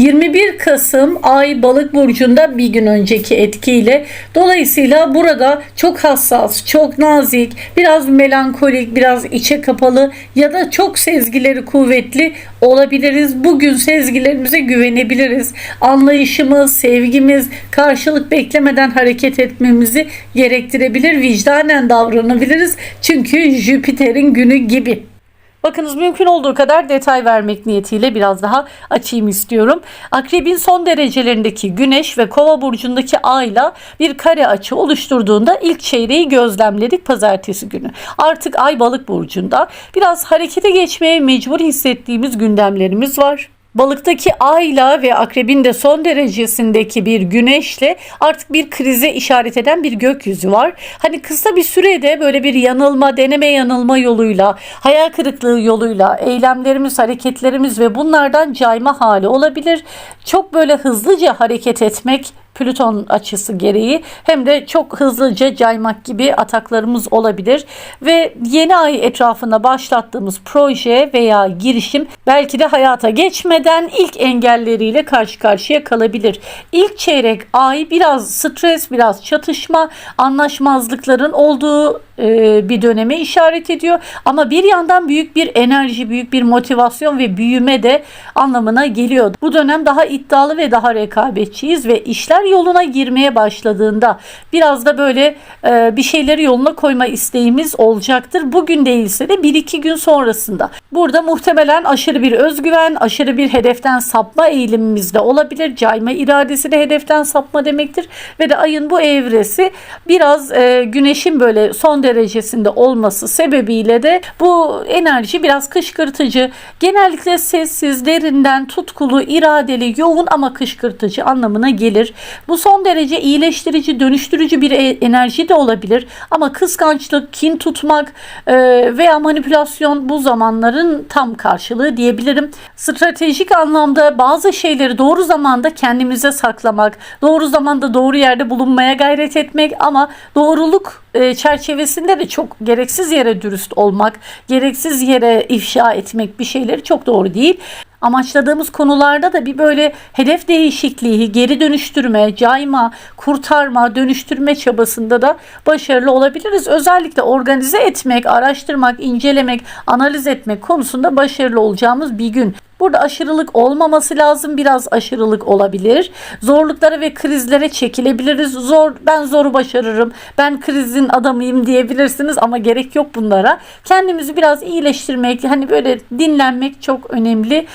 21 Kasım Ay Balık burcunda bir gün önceki etkiyle dolayısıyla burada çok hassas, çok nazik, biraz melankolik, biraz içe kapalı ya da çok sezgileri kuvvetli olabiliriz. Bugün sezgilerimize güvenebiliriz. Anlayışımız, sevgimiz karşılık beklemeden hareket etmemizi gerektirebilir. Vicdanen davranabiliriz. Çünkü Jüpiter'in günü gibi. Bakınız mümkün olduğu kadar detay vermek niyetiyle biraz daha açayım istiyorum. Akrebin son derecelerindeki güneş ve kova burcundaki ayla bir kare açı oluşturduğunda ilk çeyreği gözlemledik pazartesi günü. Artık ay balık burcunda biraz harekete geçmeye mecbur hissettiğimiz gündemlerimiz var. Balıktaki ayla ve akrebin de son derecesindeki bir güneşle artık bir krize işaret eden bir gökyüzü var. Hani kısa bir sürede böyle bir yanılma, deneme yanılma yoluyla, hayal kırıklığı yoluyla eylemlerimiz, hareketlerimiz ve bunlardan cayma hali olabilir. Çok böyle hızlıca hareket etmek Plüton açısı gereği hem de çok hızlıca caymak gibi ataklarımız olabilir ve yeni ay etrafında başlattığımız proje veya girişim belki de hayata geçmeden ilk engelleriyle karşı karşıya kalabilir. İlk çeyrek ay biraz stres, biraz çatışma, anlaşmazlıkların olduğu e, bir döneme işaret ediyor. Ama bir yandan büyük bir enerji, büyük bir motivasyon ve büyüme de anlamına geliyor. Bu dönem daha iddialı ve daha rekabetçiyiz ve işler yoluna girmeye başladığında biraz da böyle e, bir şeyleri yoluna koyma isteğimiz olacaktır. Bugün değilse de bir iki gün sonrasında. Burada muhtemelen aşırı bir özgüven, aşırı bir hedeften sapma eğilimimiz de olabilir. Cayma iradesi de hedeften sapma demektir. Ve de ayın bu evresi biraz e, güneşin böyle son derecesinde olması sebebiyle de bu enerji biraz kışkırtıcı. Genellikle sessiz, derinden, tutkulu, iradeli, yoğun ama kışkırtıcı anlamına gelir. Bu son derece iyileştirici, dönüştürücü bir e- enerji de olabilir. Ama kıskançlık, kin tutmak e, veya manipülasyon bu zamanların tam karşılığı diyebilirim. Stratejik anlamda bazı şeyleri doğru zamanda kendimize saklamak, doğru zamanda doğru yerde bulunmaya gayret etmek ama doğruluk e, çerçevesinde de çok gereksiz yere dürüst olmak, gereksiz yere ifşa etmek bir şeyleri çok doğru değil amaçladığımız konularda da bir böyle hedef değişikliği, geri dönüştürme, cayma, kurtarma, dönüştürme çabasında da başarılı olabiliriz. Özellikle organize etmek, araştırmak, incelemek, analiz etmek konusunda başarılı olacağımız bir gün. Burada aşırılık olmaması lazım. Biraz aşırılık olabilir. Zorluklara ve krizlere çekilebiliriz. Zor ben zoru başarırım. Ben krizin adamıyım diyebilirsiniz ama gerek yok bunlara. Kendimizi biraz iyileştirmek, hani böyle dinlenmek çok önemli.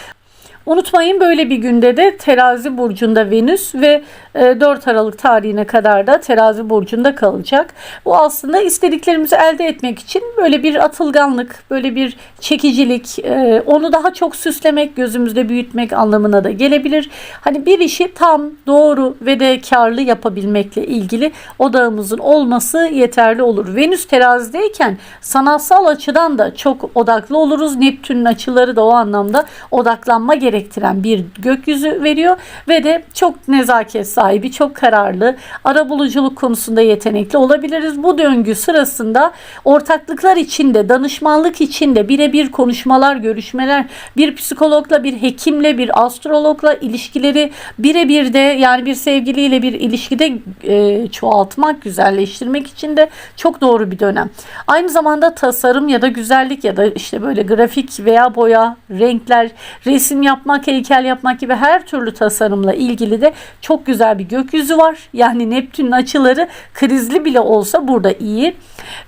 Unutmayın böyle bir günde de terazi burcunda Venüs ve 4 e, Aralık tarihine kadar da terazi burcunda kalacak. Bu aslında istediklerimizi elde etmek için böyle bir atılganlık, böyle bir çekicilik, e, onu daha çok süslemek, gözümüzde büyütmek anlamına da gelebilir. Hani bir işi tam, doğru ve de karlı yapabilmekle ilgili odağımızın olması yeterli olur. Venüs terazideyken sanatsal açıdan da çok odaklı oluruz. Neptün'ün açıları da o anlamda odaklanma gerektiren bir gökyüzü veriyor ve de çok nezaket sahibi çok kararlı, arabuluculuk konusunda yetenekli olabiliriz. Bu döngü sırasında ortaklıklar içinde, danışmanlık içinde birebir konuşmalar, görüşmeler, bir psikologla, bir hekimle, bir astrologla ilişkileri birebir de yani bir sevgiliyle bir ilişkide e, çoğaltmak, güzelleştirmek için de çok doğru bir dönem. Aynı zamanda tasarım ya da güzellik ya da işte böyle grafik veya boya, renkler, resim yapmak, heykel yapmak gibi her türlü tasarımla ilgili de çok güzel bir gökyüzü var. Yani Neptün'ün açıları krizli bile olsa burada iyi.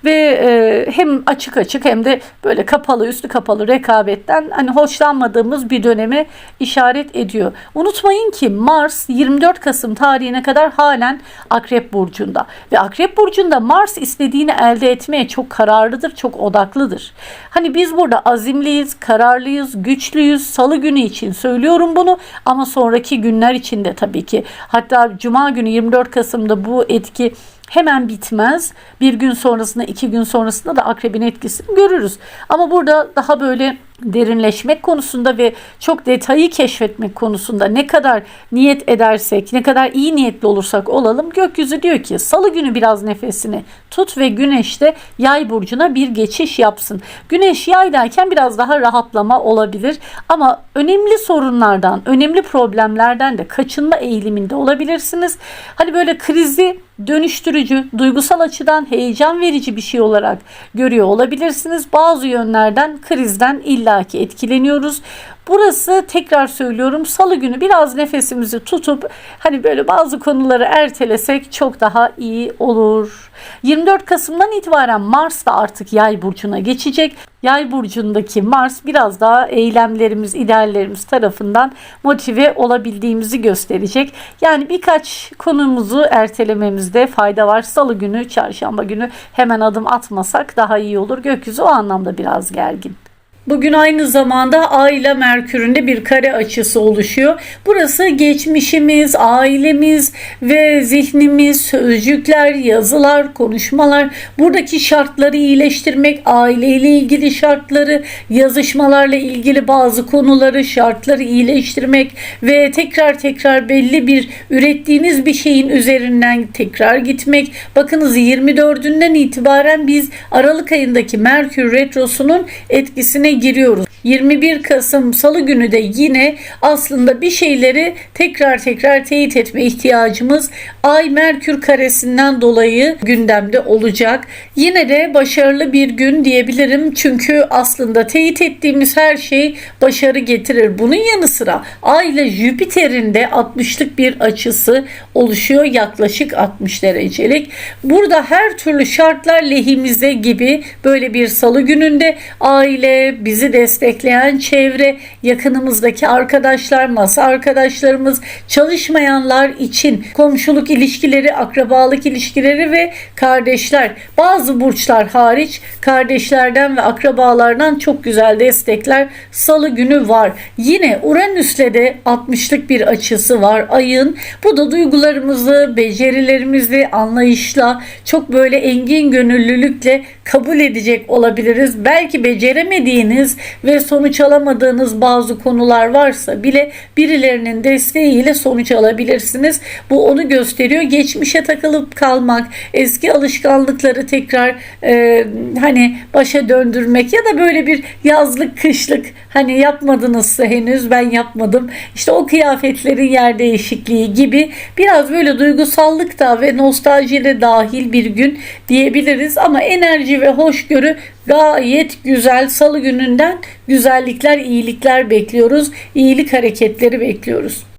Ve e, hem açık açık hem de böyle kapalı üstü kapalı rekabetten hani hoşlanmadığımız bir döneme işaret ediyor. Unutmayın ki Mars 24 Kasım tarihine kadar halen Akrep Burcu'nda. Ve Akrep Burcu'nda Mars istediğini elde etmeye çok kararlıdır, çok odaklıdır. Hani biz burada azimliyiz, kararlıyız, güçlüyüz. Salı günü için söylüyorum bunu ama sonraki günler için de tabii ki. Hatta Cuma günü 24 Kasım'da bu etki hemen bitmez. Bir gün sonrasında, iki gün sonrasında da akrebin etkisini görürüz. Ama burada daha böyle derinleşmek konusunda ve çok detayı keşfetmek konusunda ne kadar niyet edersek, ne kadar iyi niyetli olursak olalım gökyüzü diyor ki salı günü biraz nefesini tut ve güneşte yay burcuna bir geçiş yapsın. Güneş yaydayken biraz daha rahatlama olabilir ama önemli sorunlardan, önemli problemlerden de kaçınma eğiliminde olabilirsiniz. Hani böyle krizi dönüştürücü, duygusal açıdan heyecan verici bir şey olarak görüyor olabilirsiniz. Bazı yönlerden krizden illaki etkileniyoruz. Burası tekrar söylüyorum salı günü biraz nefesimizi tutup hani böyle bazı konuları ertelesek çok daha iyi olur. 24 Kasım'dan itibaren Mars da artık yay burcuna geçecek. Yay burcundaki Mars biraz daha eylemlerimiz, ideallerimiz tarafından motive olabildiğimizi gösterecek. Yani birkaç konumuzu ertelememizde fayda var. Salı günü, çarşamba günü hemen adım atmasak daha iyi olur. Gökyüzü o anlamda biraz gergin. Bugün aynı zamanda Ay ile Merkür'ün de bir kare açısı oluşuyor. Burası geçmişimiz, ailemiz ve zihnimiz, sözcükler, yazılar, konuşmalar, buradaki şartları iyileştirmek, aileyle ilgili şartları, yazışmalarla ilgili bazı konuları, şartları iyileştirmek ve tekrar tekrar belli bir ürettiğiniz bir şeyin üzerinden tekrar gitmek. Bakınız 24'ünden itibaren biz Aralık ayındaki Merkür Retrosu'nun etkisine giriyoruz. 21 Kasım Salı günü de yine aslında bir şeyleri tekrar tekrar teyit etme ihtiyacımız Ay Merkür karesinden dolayı gündemde olacak. Yine de başarılı bir gün diyebilirim. Çünkü aslında teyit ettiğimiz her şey başarı getirir. Bunun yanı sıra Ay ile Jüpiter'in de 60'lık bir açısı oluşuyor. Yaklaşık 60 derecelik. Burada her türlü şartlar lehimize gibi böyle bir salı gününde aile, bizi destekleyen çevre, yakınımızdaki arkadaşlar, masa arkadaşlarımız, çalışmayanlar için komşuluk ilişkileri, akrabalık ilişkileri ve kardeşler. Bazı burçlar hariç kardeşlerden ve akrabalardan çok güzel destekler salı günü var. Yine Uranüs'le de 60'lık bir açısı var ayın. Bu da duygularımızı, becerilerimizi anlayışla, çok böyle engin gönüllülükle kabul edecek olabiliriz. Belki beceremediğiniz ve sonuç alamadığınız bazı konular varsa bile birilerinin desteğiyle sonuç alabilirsiniz. Bu onu gösteriyor. Geçmişe takılıp kalmak, eski alışkanlıkları tekrar e, hani başa döndürmek ya da böyle bir yazlık kışlık hani yapmadınızsa henüz ben yapmadım. İşte o kıyafetlerin yer değişikliği gibi biraz böyle duygusallık da ve nostalji de dahil bir gün diyebiliriz ama enerji ve hoşgörü gayet güzel. Salı gününden güzellikler, iyilikler bekliyoruz. İyilik hareketleri bekliyoruz.